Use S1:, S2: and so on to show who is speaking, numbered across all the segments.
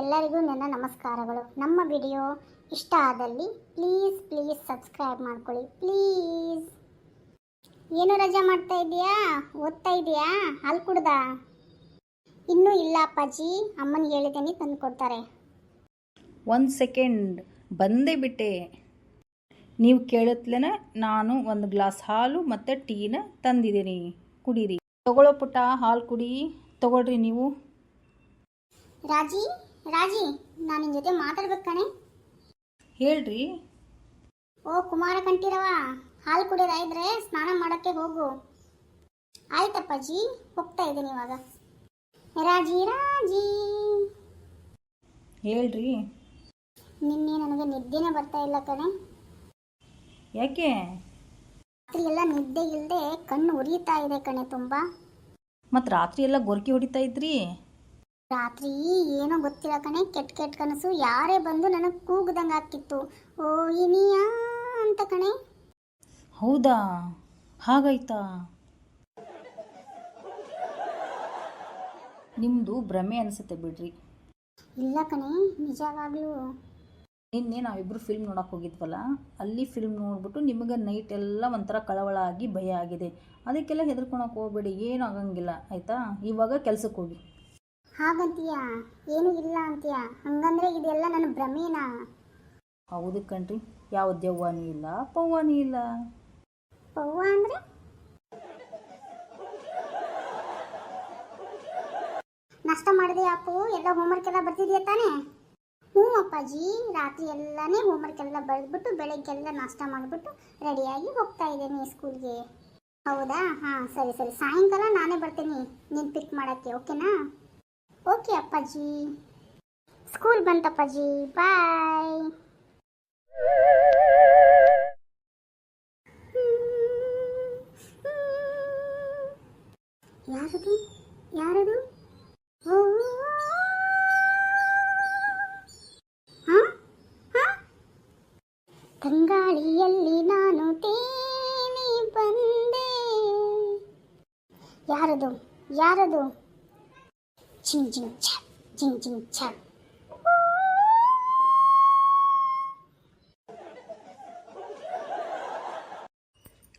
S1: ಎಲ್ಲರಿಗೂ ನನ್ನ ನಮಸ್ಕಾರಗಳು. ನಮ್ಮ ವಿಡಿಯೋ ಇಷ್ಟ ಆದಲ್ಲಿ ಪ್ಲೀಸ್ ಪ್ಲೀಸ್ ಸಬ್ಸ್ಕ್ರೈಬ್ ಮಾಡ್ಕೊಳ್ಳಿ. ಪ್ಲೀಸ್ ಏನು ರಜಾ ಮಾಡ್ತಾ ಇದೆಯಾ ಓದ್ತಾ ಇದೆಯಾ ಹಾಲು ಕುಡ್ದ? ಇನ್ನೂ ಇಲ್ಲ ಅಪ್ಪಾಜಿ. ಅಮ್ಮನಿಗೆ ಹೇಳಿದ್ದೀನಿ ತಂದು ಕೊಡ್ತಾರೆ.
S2: ಒಂದು ಸೆಕೆಂಡ್. ಬಂದೇ ಬಿಟ್ಟೆ. ನೀವು ಕೇಳುತ್ತಲೇ ನಾನು ಒಂದು ಗ್ಲಾಸ್ ಹಾಲು ಮತ್ತು ಟೀನ ತಂದಿದ್ದೀನಿ. ಕುಡೀರಿ. ತಗೊಳ್ಳೋ ಪುಟ್ಟ ಹಾಲು ಕುಡಿ. ತಗೊಳ್ರಿ ನೀವು.
S1: ರಾಜಿ ರಾಜಿ ನಾನು ನಿನ್ನ ಜೊತೆ ಮಾತಾಡ್ಬೇಕು ಕಣೆ.
S2: ಹೇಳ್ರಿ.
S1: ಓ ಕುಮಾರ ಕಂಠೀರವ ಹಾಲು ಕುಡಿಯೋದಾಯಿದ್ರೆ ಸ್ನಾನ ಮಾಡೋಕ್ಕೆ ಹೋಗು. ಆಯ್ತಪ್ಪಾಜಿ ಹೋಗ್ತಾ ಇದ್ದೀನಿ ಇವಾಗ. ರಾಜಿ ರಾಜಿ.
S2: ಹೇಳ್ರಿ.
S1: ನಿನ್ನೆ ನನಗೆ ನಿದ್ದೆನೇ ಬರ್ತಾ ಇಲ್ಲ ಕಣೆ.
S2: ಯಾಕೆ?
S1: ರಾತ್ರಿ ಎಲ್ಲ ನಿದ್ದೆ ಇಲ್ಲದೆ ಕಣ್ಣು ಉರಿಯುತ್ತಾ ಇದೆ ಕಣೆ ತುಂಬ.
S2: ಮತ್ತು ರಾತ್ರಿ ಎಲ್ಲ ಗೊರಕಿ ಹೊಡಿತಾ ಇದ್ರಿ?
S1: ರಾತ್ರಿ ಏನೋ ಗೊತ್ತಿಲ್ಲ ಕಣೆ ಕೆಟ್ಟ ಕೆಟ್ಟ ಕನಸು ಯಾರೇ ಬಂದು ನನಗೆ ಕೂಗ್ದಂಗೆ ಆಗ್ತಿತ್ತು. ಓ ಇನಿಯಾ ಅಂತ ಕಣೆ.
S2: ಹೌದಾ? ಹಾಗಾಯ್ತಾ? ನಿಮ್ಮದು ಭ್ರಮೆ ಅನಿಸುತ್ತೆ ಬಿಡ್ರಿ.
S1: ಇಲ್ಲ ಕಣೆ ನಿಜವಾಗ್ಲೂ.
S2: ನಿನ್ನೆ ನಾವಿಬ್ಬರು ಫಿಲ್ಮ್ ನೋಡೋಕೆ ಹೋಗಿದ್ವಲ್ಲ ಅಲ್ಲಿ ಫಿಲ್ಮ್ ನೋಡ್ಬಿಟ್ಟು ನಿಮಗೆ ನೈಟ್ ಎಲ್ಲ ಒಂಥರ ಕಳವಳ ಆಗಿ ಭಯ ಆಗಿದೆ. ಅದಕ್ಕೆಲ್ಲ ಹೆದರ್ಕೊಳಕ್ಕೆ ಹೋಗ್ಬೇಡಿ ಏನೂ ಆಗಂಗಿಲ್ಲ ಆಯಿತಾ? ಇವಾಗ ಕೆಲ್ಸಕ್ಕೆ ಹೋಗಿ.
S1: ಹಾಗಂತೀಯಾ? ಏನು ಇಲ್ಲ ಅಂತೀಯಾ? ಹಂಗಂದ್ರೆ ಇದೆಲ್ಲ ನನ್ನ ಭ್ರಮೇನಾ?
S2: ಹೌದು ಕಣ್ರಿ ಯಾವ ದೆವ್ವನೂ ಇಲ್ಲ ಪವ್ವನೂ ಇಲ್ಲ.
S1: ಪವ್ವ ಅಂದ್ರೆ? ನಾಷ್ಟ ಮಾಡಿದೆ ಅಪ್ಪು ಎಲ್ಲ ಹೋಮ್ವರ್ಕ್ ಎಲ್ಲ ಬರ್ತಿದ್ಯಾ ತಾನೇ? ಹ್ಞೂ ಅಪ್ಪಾಜಿ ರಾತ್ರಿ ಎಲ್ಲಾನೇ ಹೋಮ್ವರ್ಕ್ ಎಲ್ಲ ಬರೆದ್ಬಿಟ್ಟು ಬೆಳಗ್ಗೆಲ್ಲ ನಾಷ್ಟ ಮಾಡಿಬಿಟ್ಟು ರೆಡಿಯಾಗಿ ಹೋಗ್ತಾ ಇದ್ದೀನಿ ಸ್ಕೂಲ್ಗೆ ಹೌದಾ? ಹಾಂ ಸರಿ ಸರಿ. ಸಾಯಂಕಾಲ ನಾನೇ ಬರ್ತೀನಿ ನೀನು ಪಿಕ್ ಮಾಡೋಕ್ಕೆ ಓಕೆನಾ ಓಕೆ ಅಪ್ಪಾಜಿ. ಸ್ಕೂಲ್ ಬಂತಪ್ಪಾಜಿ ಬಾಯ್ ಯಾರದು? ಯಾರದು? ತಂಗಾಳಿಯಲ್ಲಿ ನಾನು ತೇಲಿ ಬಂದೆ. ಯಾರದು? ಯಾರದು? ಜಿಂಗ್ ಜಿಂಗ್ ಛಪ್ ಜಿಂಗ್ ಜಿಂಗ್ ಛಪ್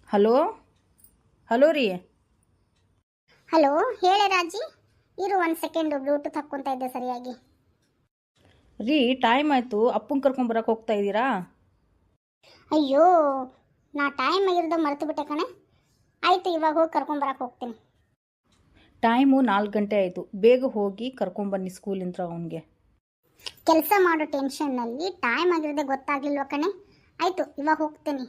S2: ಹಲೋ ಹಲೋ ರೀ.
S1: ಹಲೋ ಹೇಳಿ ರಾಜಿ. ಇರು ಒಂದು ಸೆಕೆಂಡ್ ಬ್ಲೂಟೂತ್ ಹಾಕ್ಕೊಂತ ಇದ್ದೆ ಸರಿಯಾಗಿ.
S2: ರೀ ಟೈಮ್ ಆಯಿತು. ಅಪ್ಪನ ಕರ್ಕೊಂಬರಕ್ಕೆ ಹೋಗ್ತಾ ಇದ್ದೀರಾ?
S1: ಅಯ್ಯೋ ನಾ ಟೈಮ್ ಆಗಿರೋದ ಮರೆತು ಬಿಟ್ಟೆ ಕಣೆ. ಆಯಿತು ಇವಾಗ ಹೋಗಿ ಕರ್ಕೊಂಬರಕ್ಕೆ ಹೋಗ್ತೀನಿ.
S2: ಟೈಮು ನಾಲ್ಕು ಗಂಟೆ ಆಯಿತು. ಬೇಗ ಹೋಗಿ ಕರ್ಕೊಂಬನ್ನಿ ಸ್ಕೂಲಿಂದ ಅವನಿಗೆ.
S1: ಕೆಲಸ ಮಾಡೋ ಟೆನ್ಷನ್ನಲ್ಲಿ ಟೈಮ್ ಆಗಿರೋದೇ ಗೊತ್ತಾಗಿಲ್ವ ಕಣೆ? ಆಯಿತು, ಇವಾಗ ಹೋಗ್ತೀನಿ.